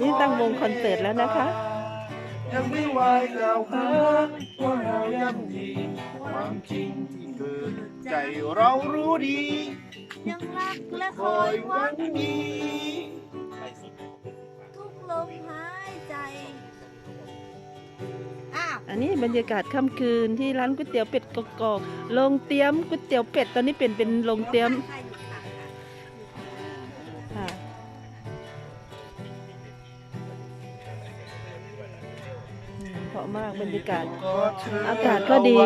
นี่ตั้งวงคอนเสิร์ตแล้วนะคะยังไม่ไหวกล่าวหาว่าเราย่ำยีความจริงที่เกิดใจเรารู้ดี ยังรักและคคออยยหหวัวังงดี ทุกลมหายใจอ้าวอันนี้บรรยากาศค่ำคืนที่ร้านก๋วยเตี๋ยวเป็ดกกอกโรงเตรียมก๋วยเตี๋ยวเป็ดตอนนี้เป็นเป็นโรงเตรียม ราะมากบรรยากาศ อากาศก็ดี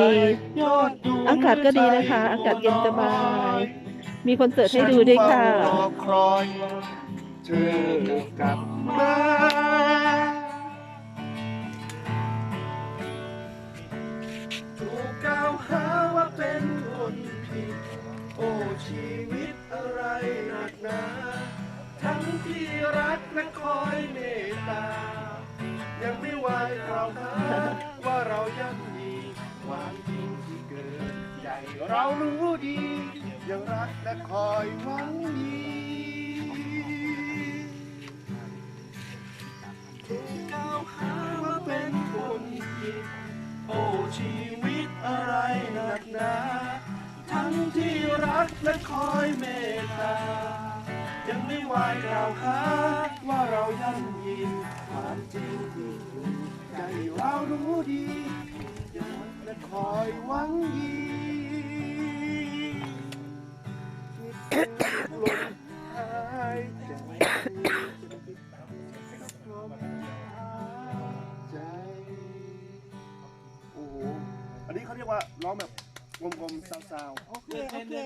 อากาศก็ดีนะคะ อากาศเย็นสบาย มีคอนเสิร์ตให้ดูด้วยค่ะฉันเฝ้ารอคอยเธอกลับมาถูกกล่าวหาว่าเป็นคนผิด โอ้ชีวิตอะไรหนักหนา ทั้งที่รักและคอยเมตตา ยังไม่ไหวกล่าวหาว่าเราย่ำยีความจริงที่เกิดใจเรารู้ดี ยังรักและคอยหวังดีถูกกล่าวหาว่าเป็นคนผิดโอ้ชีวิตอะไรหนักหนาทั้งที่รักและคอยเมตตายังไม่ไหวกล่าวหาว่าเราย่ำยี ความจริงที่อยู่ใจเรารู้ดียังรักและคอยหวังดีลมหายใจลมหายใจโอ้โหอันนี้เขาเรียกว่าร้องแบบกลมๆซาวๆ